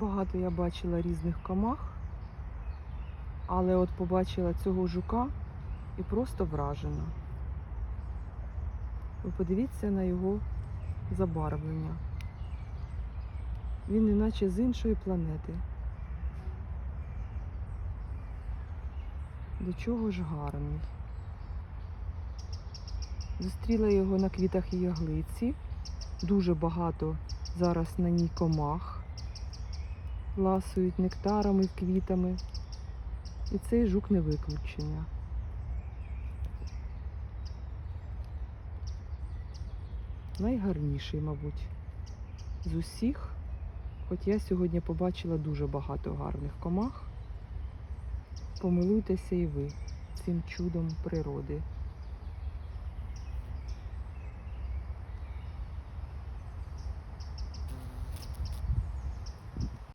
Багато я бачила різних комах, але от побачила цього жука і просто вражена. Ви подивіться на його забарвлення. Він іначе з іншої планети. До чого ж гарний. Зустріла його на квітах і яглиці. Дуже багато зараз на ній комах. Ласують нектарами, квітами. І цей жук не виключення. Найгарніший, мабуть, з усіх. Хоч я сьогодні побачила дуже багато гарних комах. Помилуйтеся і ви цим чудом природи.